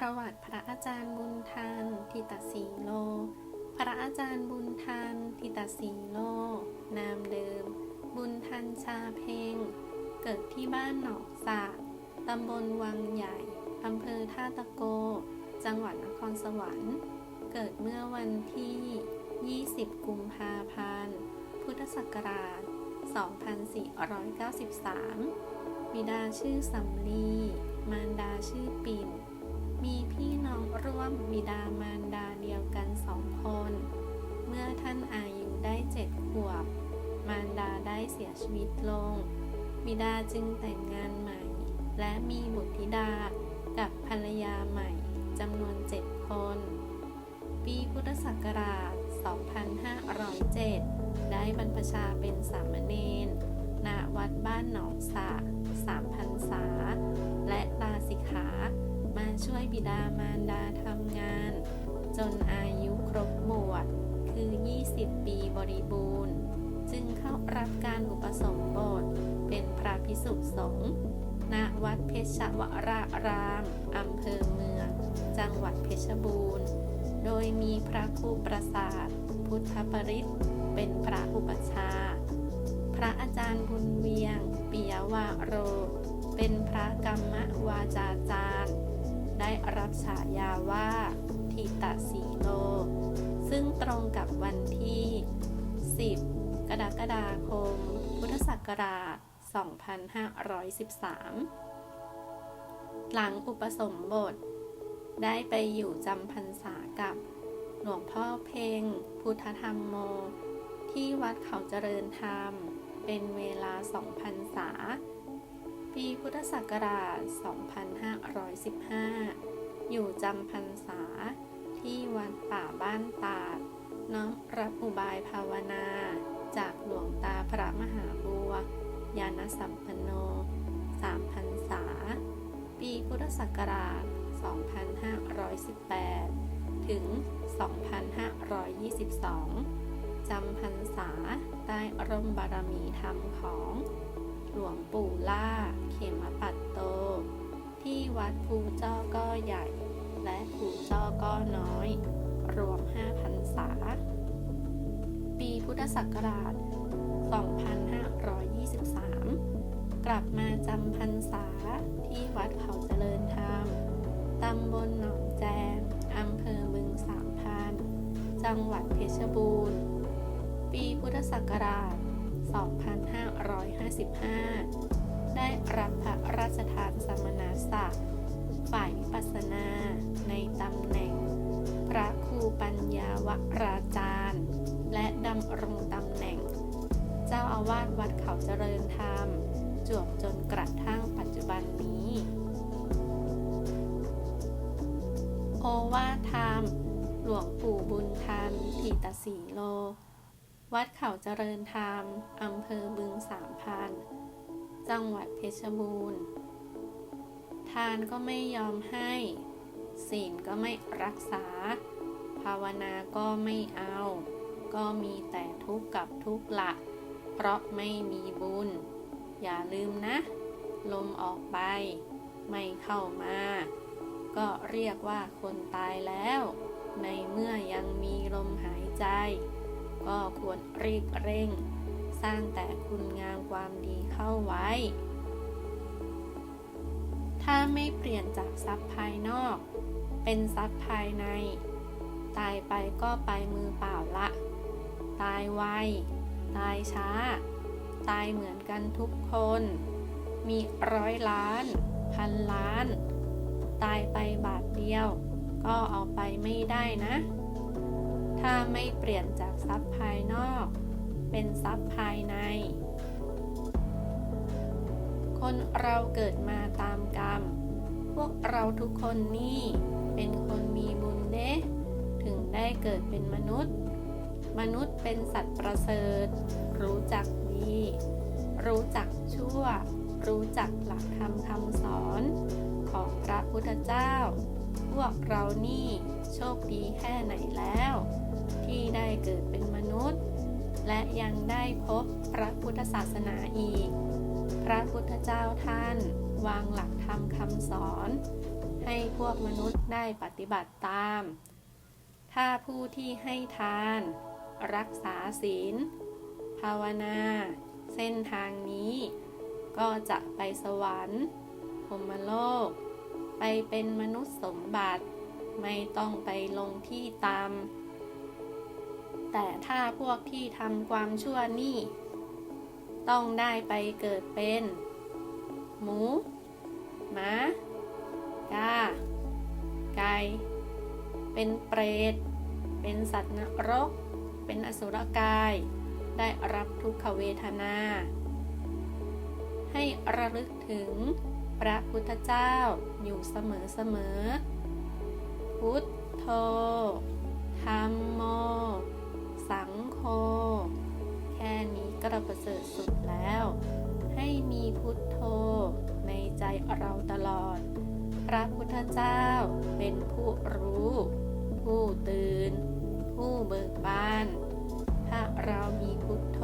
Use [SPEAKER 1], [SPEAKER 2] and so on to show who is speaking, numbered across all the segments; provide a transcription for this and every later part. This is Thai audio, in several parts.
[SPEAKER 1] ประวัติพระอาจารย์บุญทันทิตสีโล พระอาจารย์บุญทันทิตสีโล นามเดิม บุญทันชาเพง เกิดที่บ้านหนองสากตำบลวังใหญ่ อำเภอท่าตะโก จังหวัดนครสวรรค์ เกิดเมื่อวันที่ 20 กุมภาพันธ์ พุทธศักราช 2493 บิดาชื่อสำลี มารดาชื่อปิ่น มีพี่น้องร่วมบิดามารดาเดียวกันสองคน เมื่อท่านอายุได้เจ็ดขวบ มารดาได้เสียชีวิตลง บิดาจึงแต่งงานใหม่ และมีบุตรธิดากับภรรยาใหม่จำนวนเจ็ดคน ปีพุทธศักราช 2507 ได้บรรพชาเป็นสามเณรณวัดบ้านหนองสะสามพันษา และลาสิกขามา ช่วยบิดามารดาทำงาน จนอายุครบบวชคือ 20 ปีบริบูรณ์ จึงเข้ารับการอุปสมบท เป็นพระพิสุสงฆ์ณวัดเพชรวรารามอำเภอเมือง จังหวัดเพชรบูรณ์ โดยมีพระครูประสาท พุทธปริศเป็นพระอุปชา พระอาจารย์บุญเวียง ปิยวาโร เป็นพระกรรมวาจาจาร ได้รับฉายาว่าทิตสีโล ซึ่งตรงกับวันที่ 10 กรกฎาคม พุทธศักราช 2513 หลังอุปสมบท ได้ไปอยู่จำพรรษากับหลวงพ่อเพ่งพุทธธรรมโม ที่วัดเขาเจริญธรรม เป็นเวลาสองพรรษา ปีพุทธศักราช 2515 อยู่จำพรรษาที่วัดป่าบ้านตาด น้อมรับอุบายภาวนา จากหลวงตาพระมหาบัวยานสัมปันโนสามพรรษา ปีพุทธศักราช 2518 ถึง 2522 จำพรรษาใต้ร่มบารมีธรรมของ หลวงปู่ล่า เขมปัตโต ที่วัดภูเจ้าก็ใหญ่ และภูเจ้าก็น้อย รวม5พรรษา ปีพุทธศักราช 2523 กลับมาจำพรรษาที่วัดเขาเจริญธรรมตำบลหนองแจงอำเภอบึงสามพัน จังหวัดเพชรบูรณ์ ปีพุทธศักราช 2555 ได้รับพระราชทานสมณศักดิ์ฝ่ายวิปัสสนาในตำแหน่ง พระครูปัญญาวราจารย์ และดำรงตำแหน่ง เจ้าอาวาสวัดเขาเจริญธรรม จวบจนกระทั่งปัจจุบันนี้ โอวาทธรรม หลวงปู่บุญทันทิตสีโล วัดเขาเจริญธรรม อำเภอบึงสามพัน จังหวัดเพชรบูรณ์ ทานก็ไม่ยอมให้ ศีลก็ไม่รักษา ภาวนาก็ไม่เอา ก็มีแต่ทุกข์กับทุกข์ละ เพราะไม่มีบุญ อย่าลืมนะ ลมออกไป ไม่เข้ามา ก็เรียกว่าคนตายแล้ว ในเมื่อยังมีลมหายใจ ก็ควรรีบเร่ง สร้างแต่คุณงามความดีเข้าไว้ ถ้าไม่เปลี่ยนจากทรัพย์ภายนอก เป็นทรัพย์ภายใน ตายไปก็ไปมือเปล่าละ ตายไว ตายช้า ตายเหมือนกันทุกคน มีร้อยล้าน พันล้าน ตายไปบาทเดียว ก็เอาไปไม่ได้นะ ถ้าไม่เปลี่ยนจากทรัพย์ภายนอก เป็นทรัพย์ภายใน คนเราเกิดมาตามกรรม พวกเราทุกคนนี่เป็นคนมีบุญเด้ถึงได้เกิดเป็นมนุษย์ มนุษย์เป็นสัตว์ประเสริฐ รู้จักดี รู้จักชั่ว รู้จักหลักธรรมคำสอนของพระพุทธเจ้า พวกเรานี่โชคดีแค่ไหนแล้ว ที่ได้เกิดเป็นมนุษย์ และยังได้พบพระพุทธศาสนาอีก พระพุทธเจ้าท่าน วางหลักธรรมคำสอน ให้พวกมนุษย์ได้ปฏิบัติตาม ถ้าผู้ที่ให้ทาน รักษาศีล ภาวนา เส้นทางนี้ ก็จะไปสวรรค์พรหมโลก ไปเป็นมนุษย์สมบัติ ไม่ต้องไปลงที่ตาม แต่ถ้าพวกที่ทำความชั่วนี่ ต้องได้ไปเกิดเป็น หมู หมา กา ไก่ เป็นเปรต เป็นสัตว์นรก เป็นอสุรกาย ได้รับทุกขเวทนา ให้ระลึกถึงพระพุทธเจ้าอยู่เสมอเสมอ พุทโธธรรมโม แค่นี้ก็ประเสริฐสุดแล้ว ให้มีพุทโธ ในใจเราตลอด พระพุทธเจ้าเป็นผู้รู้ ผู้ตื่น ผู้เบิกบาน ถ้าเรามีพุทโธ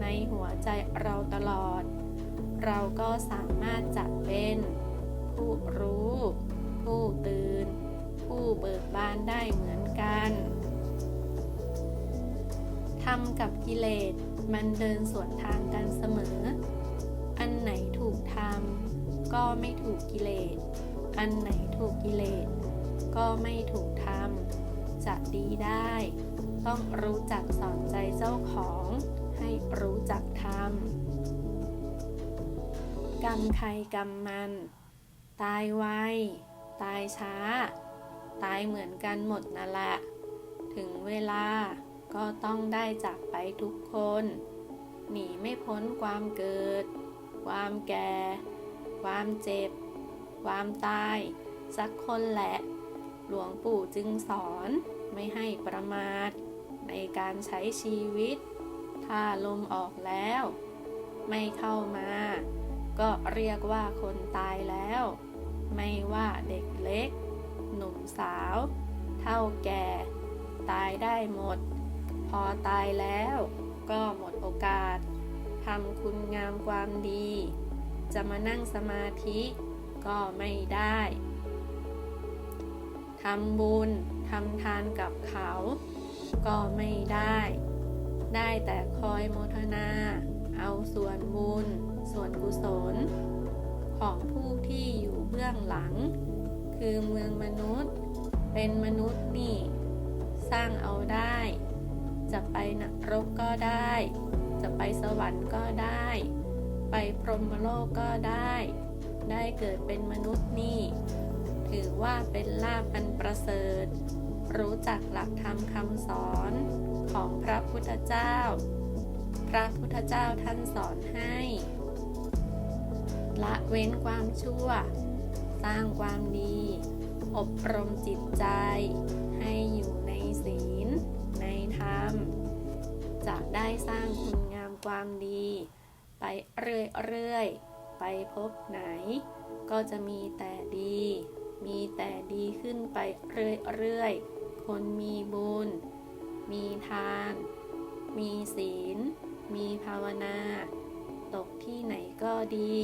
[SPEAKER 1] ในหัวใจเราตลอด เราก็สามารถจะเป็น ผู้รู้ ผู้ตื่น ผู้เบิกบานได้เหมือนกัน ทำกับกิเลสมันเดินสวนทางกันเสมอ อันไหนถูกทำก็ไม่ถูกกิเลส อันไหนถูกกิเลส ก็ไม่ถูกทำจะดีได้ ต้องรู้จักสอนใจเจ้าของ ให้รู้จักทำกรรมใครกรรมมัน ตายไว ตายช้า ตายเหมือนกันหมดนั่นแหละ ถึงเวลา ก็ต้องได้จากไปทุกคน หนีไม่พ้นความเกิด ความแก่ ความเจ็บ ความตาย สักคนแหละ หลวงปู่จึงสอนไม่ให้ประมาท ในการใช้ชีวิต ถ้าลมออกแล้ว ไม่เข้ามา ก็เรียกว่าคนตายแล้ว ไม่ว่าเด็กเล็ก หนุ่มสาว เท่าแก่ ตายได้หมด พอตายแล้วก็หมดโอกาสทำคุณงามความดี จะมานั่งสมาธิก็ไม่ได้ทำบุญทำทานกับเขา ก็ไม่ได้ ได้แต่คอยโมทนา เอาส่วนบุญ ส่วนกุศล ของผู้ที่อยู่เบื้องหลัง คือเมืองมนุษย์ เป็นมนุษย์นี่ สร้างเอาได้ จะไปนรกก็ได้ จะไปสวรรค์ก็ได้ ไปพรหมโลกก็ได้ ได้เกิดเป็นมนุษย์นี่ ถือว่าเป็นลาภอันประเสริฐ รู้จักหลักธรรมคำสอนของพระพุทธเจ้า พระพุทธเจ้าท่านสอนให้ ละเว้นความชั่ว สร้างความดี อบรมจิตใจ ได้สร้างคุณงามความดี ไปเรื่อยๆ ไปพบไหน ก็จะมีแต่ดี มีแต่ดีขึ้นไปเรื่อยๆ คนมีบุญ มีทาน มีศีล มีภาวนา ตกที่ไหนก็ดี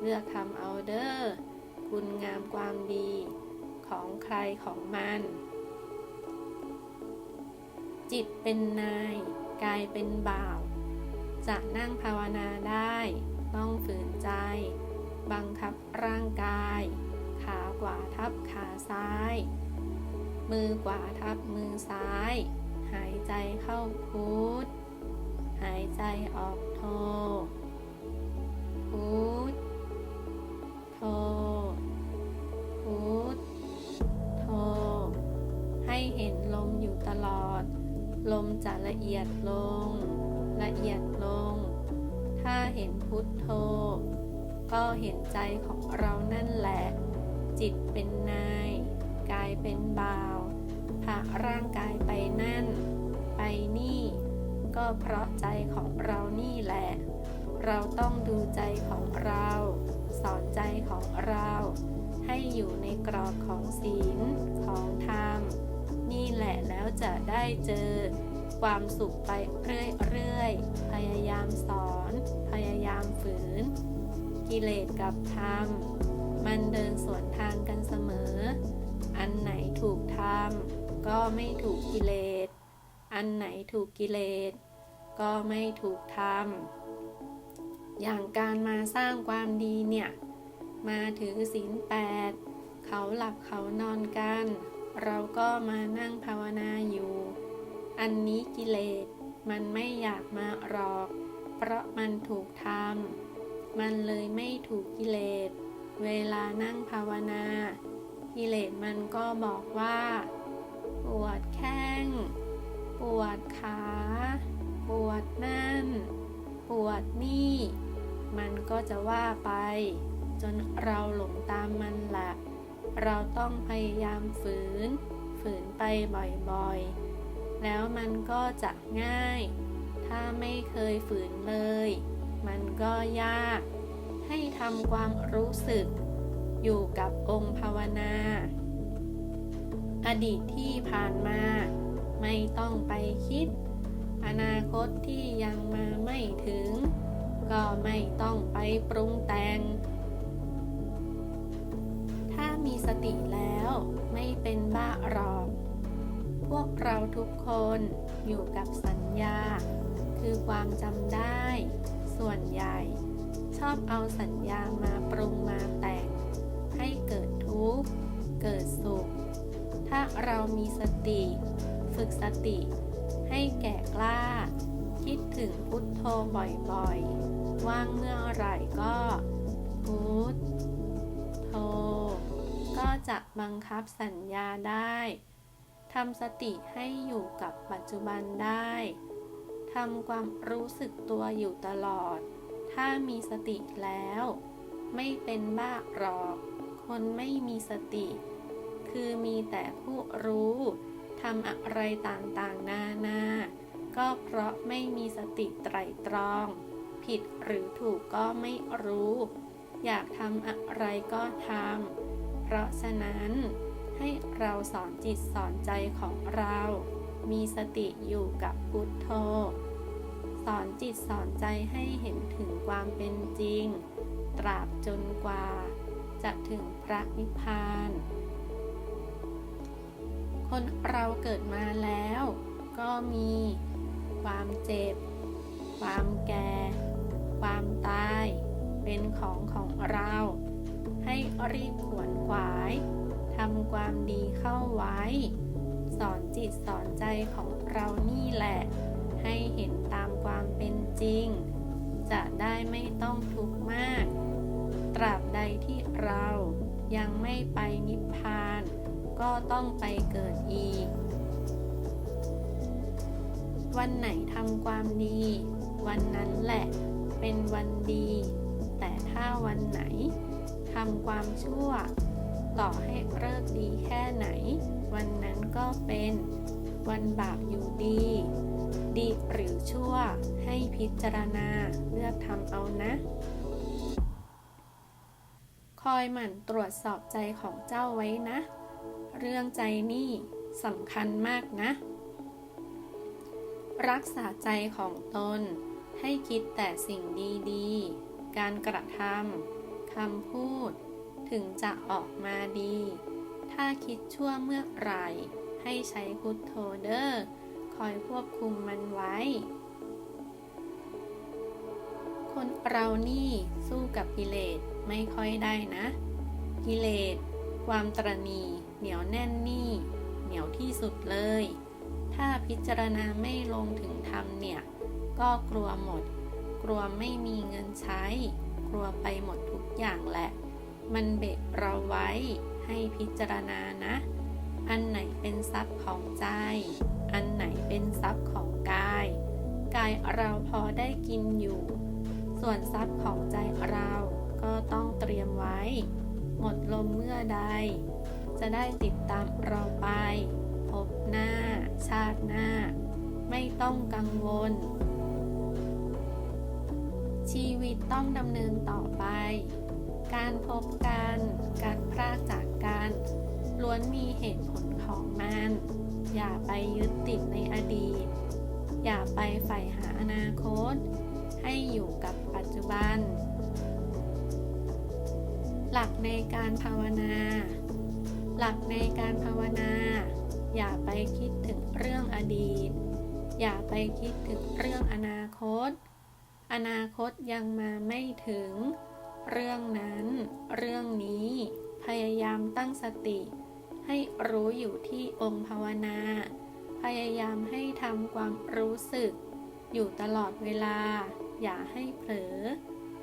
[SPEAKER 1] เลือกทำเอาเดอร์คุณงามความดีของใครของมันจิตเป็นนาย กายเป็นบ่าว จะนั่งภาวนาได้ ต้องฝืนใจ บังคับร่างกาย ขากว่าทับขาซ้าย มือกว่าทับมือซ้าย หายใจเข้าพุทหายใจออกโทพุทโทพุทโทให้เห็นลมอยู่ตลอด ลมจะละเอียดลง ละเอียดลง ถ้าเห็นพุทโธ ก็เห็นใจของเรานั่นแหละ จิตเป็นนาย กายเป็นบ่าวพาร่างกายไปนั่น ไปนี่ ก็เพราะใจของเรานี่แหละ เราต้องดูใจของเรา สอนใจของเรา ให้อยู่ในกรอบของศีลของธรรม แหละแล้วจะได้เจอความสุขไปเรื่อยๆ พยายามสอน พยายามฝืน กิเลสกับธรรม มันเดินสวนทางกันเสมอ อันไหนถูกทำก็ไม่ถูกกิเลส อันไหนถูกกิเลส ก็ไม่ถูกทำอย่างการมาสร้างความดีเนี่ย มาถือศีลแปด เขาหลับเขานอนกัน เราก็มานั่งภาวนาอยู่ อันนี้กิเลสมันไม่อยากมาหรอก เพราะมันถูกทำมันเลยไม่ถูกกิเลส เวลานั่งภาวนา กิเลสมันก็บอกว่า ปวดแข้ง ปวดขา ปวดนั่น ปวดนี่ มันก็จะว่าไป จนเราหลงตามมันแหละ เราต้องพยายามฝืน ฝืนไปบ่อยๆ แล้วมันก็จะง่าย ถ้าไม่เคยฝืนเลย มันก็ยาก ให้ทำความรู้สึก อยู่กับองค์ภาวนา อดีตที่ผ่านมา ไม่ต้องไปคิด อนาคตที่ยังมาไม่ถึง ก็ไม่ต้องไปปรุงแต่ง สติแล้วไม่เป็นบ้าหรอก พวกเราทุกคนอยู่กับสัญญา คือความจำได้ ส่วนใหญ่ ชอบเอาสัญญามาปรุงมาแต่ง ให้เกิดทุกข์ เกิดสุข ถ้าเรามีสติ ฝึกสติ ให้แก่กล้า คิดถึงพุทโธบ่อยๆ ว่างเมื่อไหร่ก็พุทโธ ก็จะบังคับสัญญาได้ทำสติให้อยู่กับปัจจุบันได้ทำความรู้สึกตัวอยู่ตลอด ถ้ามีสติแล้ว ไม่เป็นบ้าหรอก คนไม่มีสติ คือมีแต่ผู้รู้ทำอะไรต่างๆ นานา ก็เพราะไม่มีสติไตรตรอง ผิดหรือถูกก็ไม่รู้ อยากทำอะไรก็ทำ ราะฉะนั้นให้เราสอนจิตสอนใจของเรา มีสติอยู่กับพุทโธ สอนจิตสอนใจให้เห็นถึงความเป็นจริง ตราบจนกว่า จะถึงพระนิพพาน คนเราเกิดมาแล้ว ก็มีความเจ็บ ความแก่ ความตาย เป็นของของเรา ให้รีบขวน วายทำความดีเข้าไว้ สอนจิตสอนใจของเรานี่แหละ ให้เห็นตามความเป็นจริง จะได้ไม่ต้องทุกข์มาก ตราบใดที่เรายังไม่ไปนิพพาน ก็ต้องไปเกิดอีก วันไหนทำความดี วันนั้นแหละเป็นวันดี แต่ถ้าวันไหนทำความชั่ว ต่อให้เลิกดีแค่ไหน วันนั้นก็เป็นวันบาปอยู่ดี ดีหรือชั่วให้พิจารณาเลือกทำเอานะ คอยหมั่นตรวจสอบใจของเจ้าไว้นะ เรื่องใจนี่สำคัญมากนะ รักษาใจของตน ให้คิดแต่สิ่งดีๆ การกระทำคำพูด ถึงจะออกมาดี ถ้าคิดชั่วเมื่อไหร่ ให้ใช้พุทโธเดอร์คอยควบคุมมันไว้ คนเรานี่สู้กับกิเลสไม่ค่อยได้นะ กิเลส ความตรณีเหนียวแน่นนี่ เหนียวที่สุดเลย ถ้าพิจารณาไม่ลงถึงธรรมเนี่ย ก็กลัวหมด กลัวไม่มีเงินใช้ กลัวไปหมดทุกอย่างแหละ มันเบะเราไว้ให้พิจารณานะ อันไหนเป็นทรัพย์ของใจ อันไหนเป็นทรัพย์ของกาย กายเราพอได้กินอยู่ ส่วนทรัพย์ของใจเราก็ต้องเตรียมไว้ หมดลมเมื่อใด จะได้ติดตามเราไป พบหน้า ชาติหน้า ไม่ต้องกังวล ชีวิตต้องดำเนินต่อไป การพบกัน การพรากจากกันล้วนมีเหตุผลของมัน อย่าไปยึดติดในอดีต อย่าไปใฝ่หาอนาคต ให้อยู่กับปัจจุบัน หลักในการภาวนา หลักในการภาวนา อย่าไปคิดถึงเรื่องอดีต อย่าไปคิดถึงเรื่องอนาคต อนาคตยังมาไม่ถึง เรื่องนั้น เรื่องนี้ พยายามตั้งสติ ให้รู้อยู่ที่องค์ภาวนา พยายามให้ทำความรู้สึก อยู่ตลอดเวลา อย่าให้เผลอ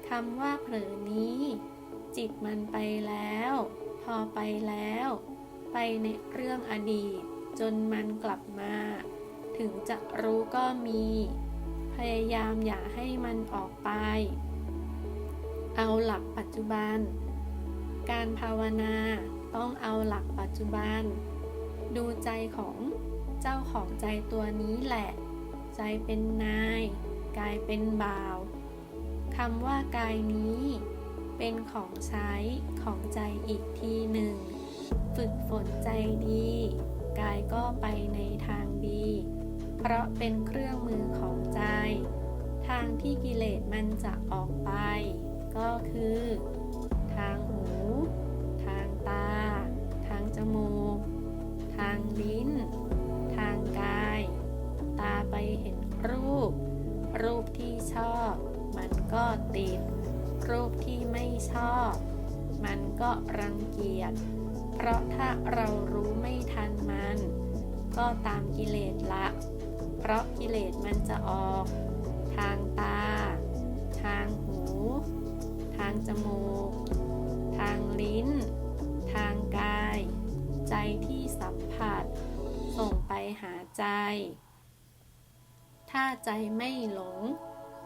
[SPEAKER 1] คำว่าเผลอนี้ จิตมันไปแล้ว พอไปแล้ว ไปในเรื่องอดีต จนมันกลับมา ถึงจะรู้ก็มี พยายามอย่าให้มันออกไป เอาหลักปัจจุบัน การภาวนาต้องเอาหลักปัจจุบัน ดูใจของเจ้าของใจตัวนี้แหละ ใจเป็นนาย กายเป็นบ่าวคำว่ากายนี้ เป็นของใช้ของใจอีกทีหนึ่ง ฝึกฝนใจดี กายก็ไปในทางดี เพราะเป็นเครื่องมือของใจ ทางที่กิเลสมันจะออกไป ก็คือ ทางหู ทางตา ทางจมูก ทางลิ้น ทางกาย ตาไปเห็นรูป รูปที่ชอบ มันก็ติด รูปที่ไม่ชอบ มันก็รังเกียจ เพราะถ้าเรารู้ไม่ทันมัน ก็ตามกิเลสละ เพราะกิเลสมันจะออก ทางตา ทางหูางจมูก ทางลิ้น ทางกาย ใจที่สัมผัส ส่งไปหาใจ ถ้าใจไม่หลง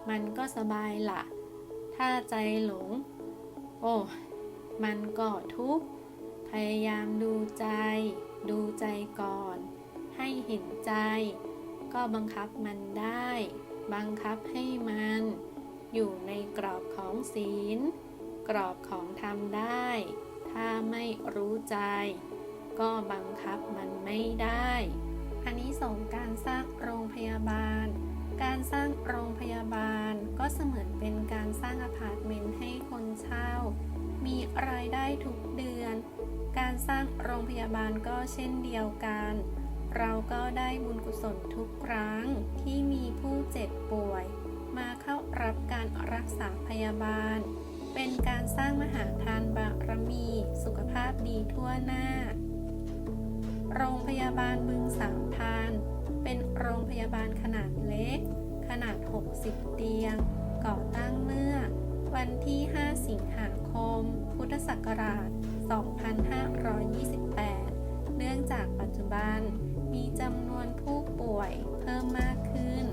[SPEAKER 1] มันก็สบายละถ้าใจหลง โอ้มันก็ทุกข์ พยายามดูใจ ดูใจก่อน ให้เห็นใจ ก็บังคับมันได้ บังคับให้มัน อยู่ในกรอบของศีล กรอบของธรรมได้ ถ้าไม่รู้ใจ ก็บังคับมันไม่ได้อันนี้ส่งการสร้างโรงพยาบาล การสร้างโรงพยาบาลก็เสมือนเป็นการสร้างอพาร์ตเมนต์ให้คนเช่า มีรายได้ทุกเดือน การสร้างโรงพยาบาลก็เช่นเดียวกัน เราก็ได้บุญกุศลทุกครั้งที่มีผู้เจ็บป่วย มาเข้า รับการรักษาพยาบาล เป็นการสร้างมหาทานบารมี สุขภาพดีทั่วหน้า โรงพยาบาลบึงสามพันเป็นโรงพยาบาลขนาดเล็ก ขนาด 60 เตียง ก่อตั้งเมื่อ วันที่ 5 สิงหาคม พุทธศักราช 2528 เนื่องจากปัจจุบันมีจำนวนผู้ป่วยเพิ่มมากขึ้น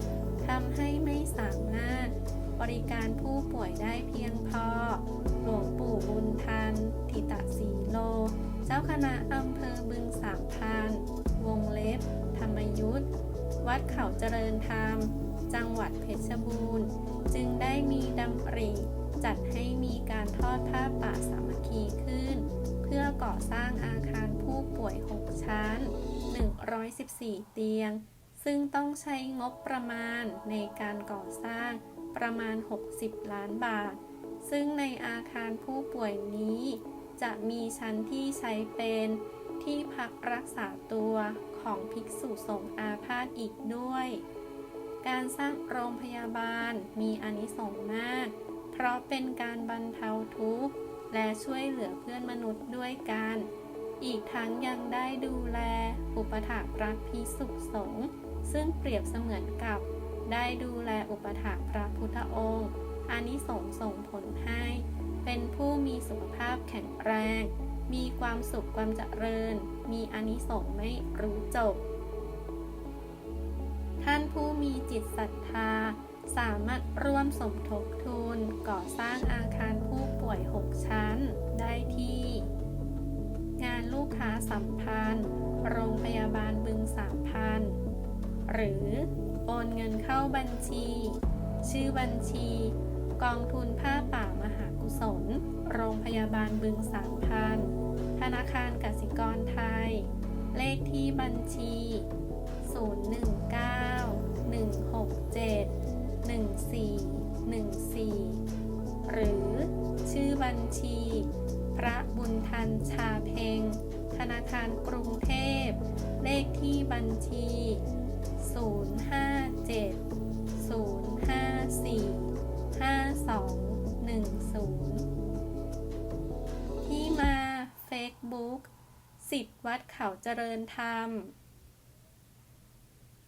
[SPEAKER 1] ทำให้ไม่สามารถ บริการผู้ป่วยได้เพียงพอ หลวงปู่บุญทันทิตะสีโล เจ้าคณะอำเภอบึงสามพันวงเล็บ ธรรมยุทธวัดเขาเจริญธรรม จังหวัดเพชรบูรณ์ จึงได้มีดำริจัดให้มีการทอดผ้าป่าสามัคคีขึ้น เพื่อก่อสร้างอาคารผู้ป่วย 6 ชั้น 114 เตียง ซึ่งต้องใช้งบประมาณในการก่อสร้าง ประมาณ 60 ล้านบาท ซึ่งในอาคารผู้ป่วยนี้ จะมีชั้นที่ใช้เป็นที่พักรักษาตัวของภิกษุสงฆ์อาพาธอีกด้วย การสร้างโรงพยาบาลมีอนิสงส์มาก เพราะเป็นการบรรเทาทุกข์ และช่วยเหลือเพื่อนมนุษย์ด้วยกัน อีกทั้งยังได้ดูแล อุปถากพระภิกษุสงฆ์ซึ่งเปรียบเสมือนกับ ได้ดูแลอุปถากพระพุทธองค์อานิสงส์ส่งผลให้ เป็นผู้มีสุขภาพแข็งแรง มีความสุขความเจริญ มีอานิสงส์ไม่รู้จบ ท่านผู้มีจิตศรัทธา สามารถร่วมสมทบทุนก่อสร้างอาคารผู้ป่วย 6 ชั้นได้ที่ งานลูกค้าสัมพันธ์ โรงพยาบาลบึงสามพันหรือ โอนเงินเข้าบัญชี ชื่อบัญชี กองทุนผ้าป่ามหากุศล โรงพยาบาลบึงสามพัน ธนาคารกสิกรไทย เลขที่บัญชี 019 167 1414 หรือ ชื่อบัญชี พระบุญทันชาเพงธนาคารกรุงเทพ เลขที่บัญชี 057 054 5210ที่มา Facebook สิทธิ์วัดเขาเจริญธรรม